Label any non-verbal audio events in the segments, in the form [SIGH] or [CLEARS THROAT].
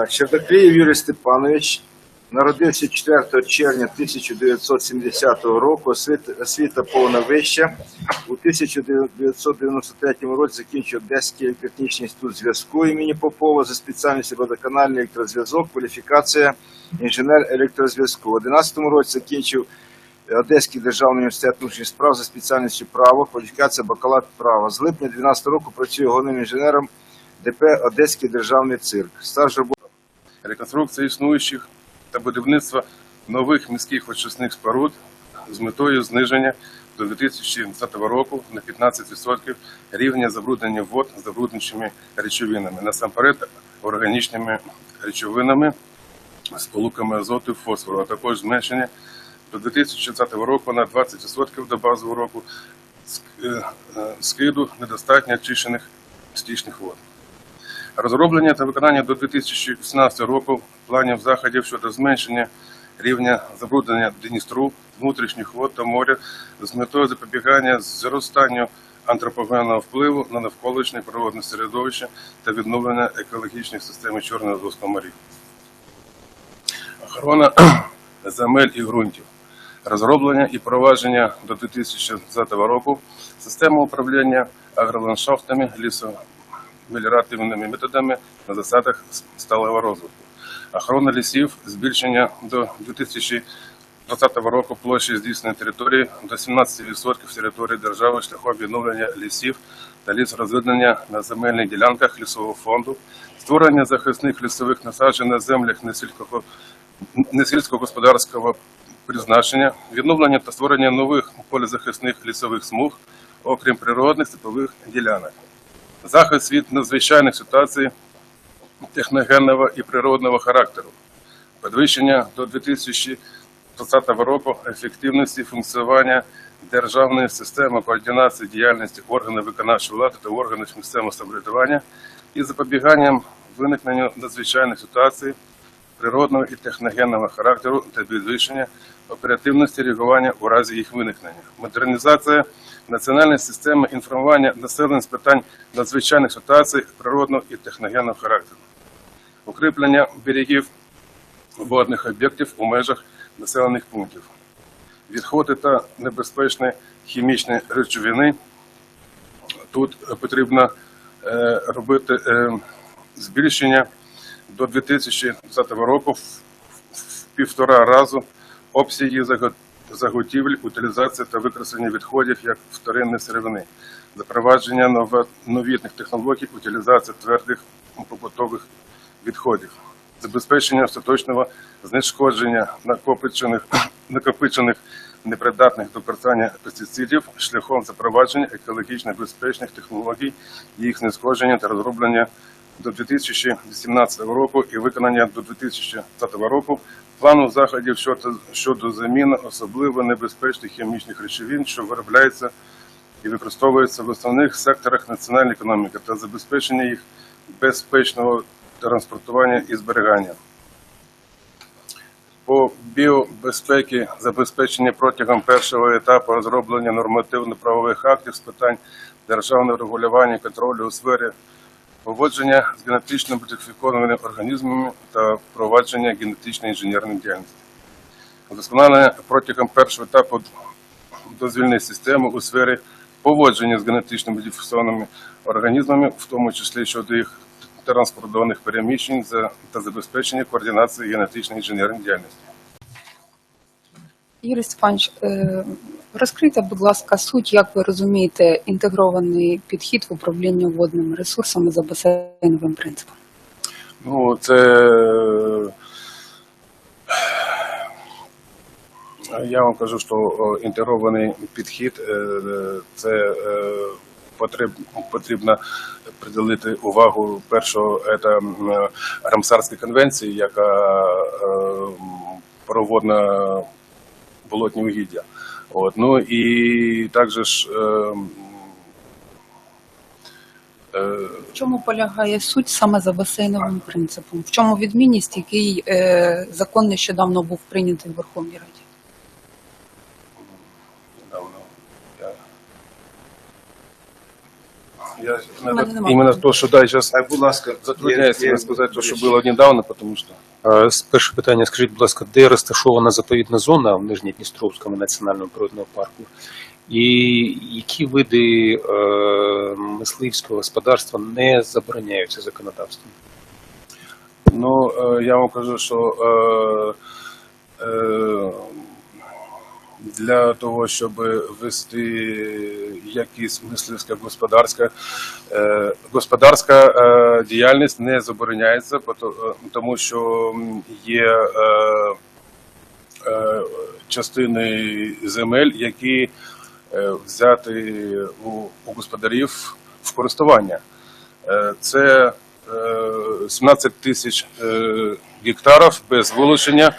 Так, Щердоклеєв Юрій Степанович народився 4 червня 1970 року, освіт- освіта повна вища. У 1993 році закінчив Одеський технічний інститут зв'язку імені Попова за спеціальністю водоканальний електрозв'язок, кваліфікація інженер електрозв'язку. У 2011 році закінчив Одеський державний університет внутрішніх справ за спеціальністю право, кваліфікація бакалавр права. З липня 2012 року працює головним інженером ДП Одеський державний цирк. Стаж роботи реконструкція існуючих та будівництва нових міських очисних споруд з метою зниження до 2020 року на 15% рівня забруднення вод забруднюючими речовинами, насамперед органічними речовинами, сполуками азоту і фосфору, а також зменшення до 2030 року на 20% до базового року е, е, скиду недостатньо очищених стічних вод. Розроблення та виконання до 2018 року планів заходів щодо зменшення рівня забруднення Дністру, внутрішніх вод та моря з метою запобігання зростанню антропогенного впливу на навколишнє природне середовище та відновлення екологічних систем Чорного моря. Охорона [CLEARS THROAT] земель і ґрунтів. Розроблення і провадження до 2020 року системи управління агроландшафтами, лісомеліоративними методами на засадах сталого розвитку. Охорона лісів, збільшення до 2020 року площі здійсненої території до 17% території держави шляхом відновлення лісів та лісорозведення на земельних ділянках лісового фонду, створення захисних лісових насаджень на землях несільського несільськогосподарського призначення, відновлення та створення нових полезахисних лісових смуг, окрім природних степових ділянок, захист від надзвичайних ситуацій техногенного і природного характеру, підвищення до 2020 року ефективності функціонування державної системи координації діяльності органів виконавчої влади та органів місцевого самоврядування і запобіганням виникненню надзвичайних ситуацій природного і техногенного характеру та підвищення оперативності реагування у разі їх виникнення, модернізація національної системи інформування населення з питань надзвичайних ситуацій природного і техногенного характеру, укріплення берегів водних об'єктів у межах населених пунктів, відходи та небезпечні хімічні речовини. Тут потрібно е, робити е, збільшення до 2020 року в півтора разу обсяги заго- заготівель, утилізації та використання відходів як вторинної сировини, запровадження новітних технологій утилізації твердих побутових відходів, забезпечення остаточного знешкодження накопичених, [CLEARS THROAT] накопичених непридатних до використання пестицидів шляхом запровадження екологічно безпечних технологій, їх знешкодження та розроблення до 2018 року і виконання до 2020 року плану заходів щодо, щодо заміни особливо небезпечних хімічних речовин, що виробляються і використовуються в основних секторах національної економіки та забезпечення їх безпечного транспортування і зберігання. По біобезпеці забезпечення протягом першого етапу розроблення нормативно-правових актів з питань державного регулювання контролю у сфері поводження з генетично модифікованими організмами та впровадження генетичної інженерної діяльності. Удосконалення протягом першого етапу дозвільної системи у сфері поводження з генетично модифікованими організмами, в тому числі щодо їх транспортованих переміщень та забезпечення координації генетичної інженерної діяльності. Юрій Степанович, е, розкрийте, будь ласка, суть, як ви розумієте інтегрований підхід в управлінні водними ресурсами за басейновим принципом. Ну, це я вам кажу, що інтегрований підхід е, це е, потрібно приділити увагу першого це Рамсарській конвенції, яка е, проводна болотні угіддя. От, ну и также ж э, е, В чому полягає суть саме за басейновим принципом? В чому відмінність, який е, закон нещодавно був прийнятий в Верховній Раді? Я... Я нема. іменно то, що дай зараз Так, будь ласка, затрудняється є- сказати, то, що було недавно, тому що Перше питання, скажіть, будь ласка, де розташована заповідна зона в Нижньодністровському національному природному парку? І які види е, мисливського господарства не забороняються законодавством? Ну, е, я вам кажу, що е, е, для того, щоб вести якісь мисливське господарське, е, господарська е, діяльність не забороняється, е, тому що є частини земель, які взяти у, господарів в користування. Це е, 17 тисяч гектарів без вилучення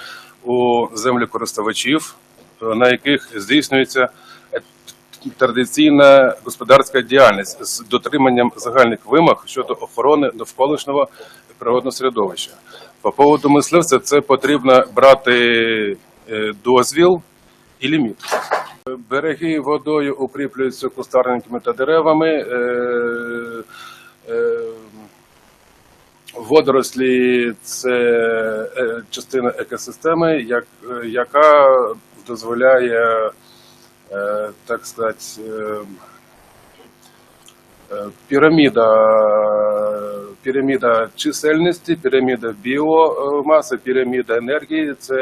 у землекористувачів, на яких здійснюється е, традиційна господарська діяльність з дотриманням загальних вимог щодо охорони довколишнього природного середовища. По поводу мисливця це потрібно брати е, дозвіл і ліміт. Береги водою укріплюються кустарниками та деревами. Водорослі це е, частина екосистеми, як, яка дозволяє, е, так сказати, е, піраміда, піраміда чисельності, піраміда біомаси, піраміда енергії. Це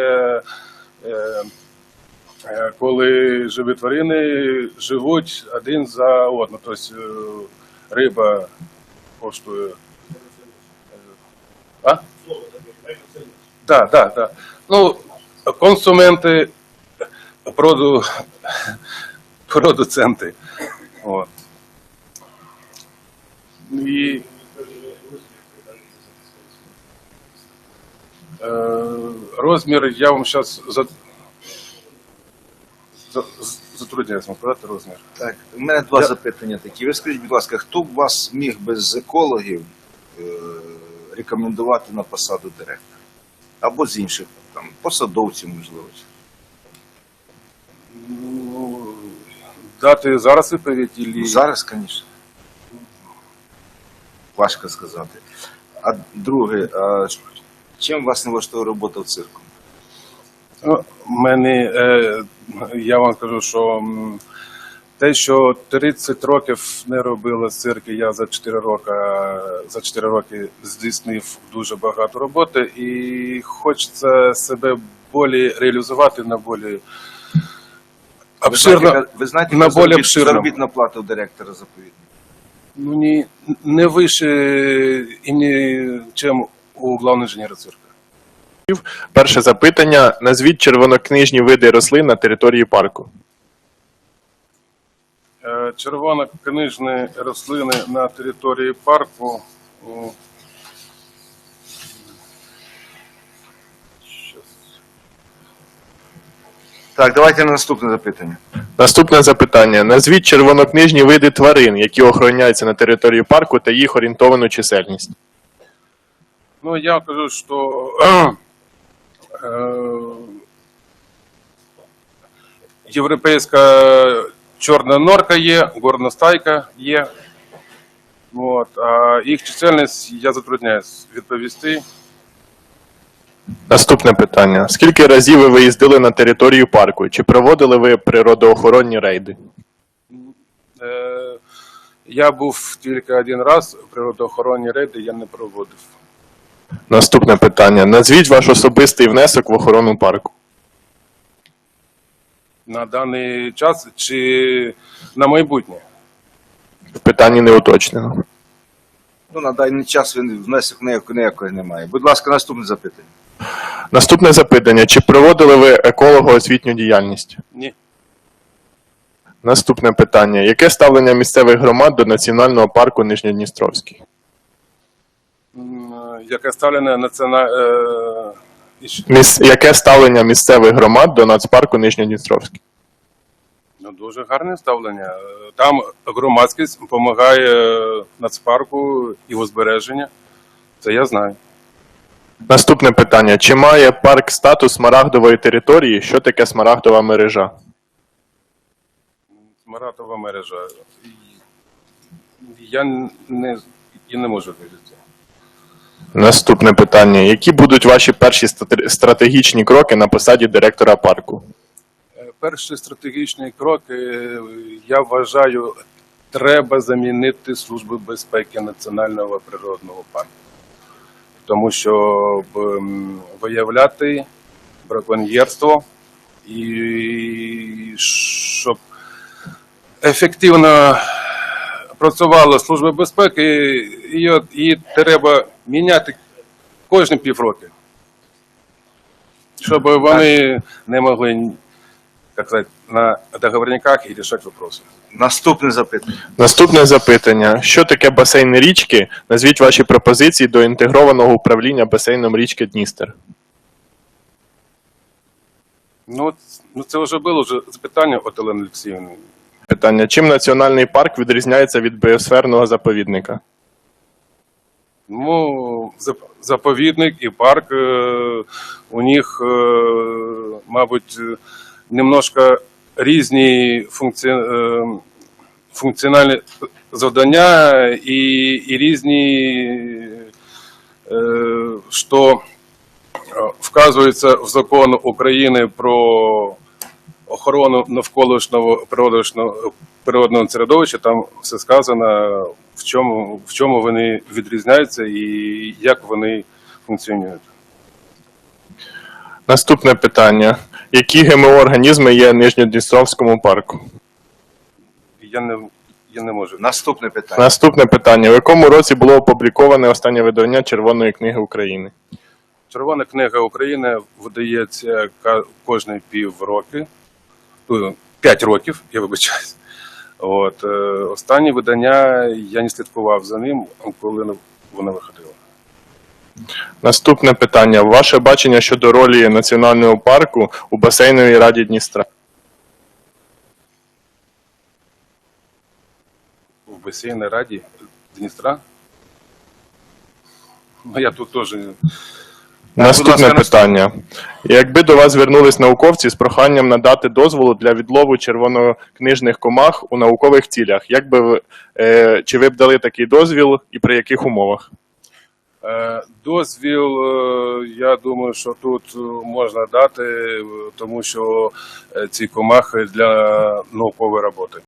коли живі тварини живуть один за одним. Тобто риба коштує. А? Так, так, так. Ну, консументи, проду, продуценти. От. І е, розмір я вам зараз за, за, затрудняюсь вам сказати розмір. Так, у мене два Я- запитання такі. Ви скажіть, будь ласка, хто б вас міг без екологів е, рекомендувати на посаду директора? Або з інших там посадовців, можливо. Ну, дати зараз відповідь Ну, Зараз, звісно. Важко сказати. А друге, а чим вас не влаштовує робота в цирку? Ну, мене, е, я вам скажу, що те, що 30 років не робили цирки, я за 4 роки, за 4 роки здійснив дуже багато роботи і хочеться себе болі реалізувати на болі Ви знаєте, обширно. ви знаєте, на яка более заробітна плата у директора заповідника? Ну, не, не выше и не, чем у главного инженера цирка. Перше запитання. Назвіть червонокнижні види рослин на території парку. Е, Червонокнижні рослини на території парку. Так, давайте на наступне запитання. Наступне запитання. Назвіть червонокнижні види тварин, які охороняються на території парку та їх орієнтовану чисельність. Ну, я кажу, что э, європейська чорна норка є, горна стайка є. От, а їх чисельність я затрудняюсь відповісти. Наступне питання. Скільки разів ви виїздили на територію парку? Чи проводили ви природоохоронні рейди? Е, я був тільки один раз, природоохоронні рейди я не проводив. Наступне питання. Назвіть ваш особистий внесок в охорону парку. На даний час чи на майбутнє. В питанні не уточнено. Ну, на даний час він внесок ніякого немає. Будь ласка, наступне запитання. Наступне запитання. Чи проводили ви еколого-освітню діяльність? Ні. Наступне питання. Яке ставлення місцевих громад до національного парку Нижньодністровський? Яке ставлення націона... Міс... Яке ставлення місцевих громад до нацпарку Нижньодністровський? Ну, дуже гарне ставлення. Там громадськість допомагає нацпарку і узбереження. Це я знаю. Наступне питання. Чи має парк статус смарагдової території? Що таке смарагдова мережа? Маратова мережа. Я не, і не можу вирішити. Наступне питання. Які будуть ваші перші стратегічні кроки на посаді директора парку? Е, Перший стратегічний крок, е, я вважаю, треба замінити Службу безпеки Національного природного парку. Тому що виявляти браконьєрство і щоб ефективно працювала Служба безпеки, її треба міняти кожні півроки. Щоб вони не могли как сказать, на договорниках и решать вопросы. Наступне запитання. Наступне запитання: що таке басейн річки? Назвіть ваші пропозиції до інтегрованого управління басейном річки Дністер. Ну, ну це вже було вже запитання от Олени Олексіївни. Питання: чим національний парк відрізняється від біосферного заповідника? Ну, зап- заповідник і парк, е, у них, е, мабуть, немножко різні е, функціональні завдання і, і різні, що вказується в закон України про охорону навколишнього природного, природного середовища, там все сказано, в чому, в чому вони відрізняються і як вони функціонують. Наступне питання: які ГМО-організми є в Нижньодністровському парку? Я не, я не можу. Наступне питання. Наступне питання: в якому році було опубліковане останнє видання Червоної книги України? Червона книга України видається кожні півроки, ну, п'ять років, я вибачаюсь. От, е, останнє видання я не слідкував за ним, коли воно виходило. Наступне питання: ваше бачення щодо ролі національного парку у басейновій раді Дністра? В басейній раді Дністра. Ну, я тут теж. Наступне ласка, питання. Якби до вас звернулись науковці з проханням надати дозволу для відлову червонокнижних комах у наукових цілях, як би ви, е, чи ви б дали такий дозвіл і при яких умовах? Е, Дозвіл, е, я думаю, що тут можна дати, е, тому що е, ці комахи для наукової роботи.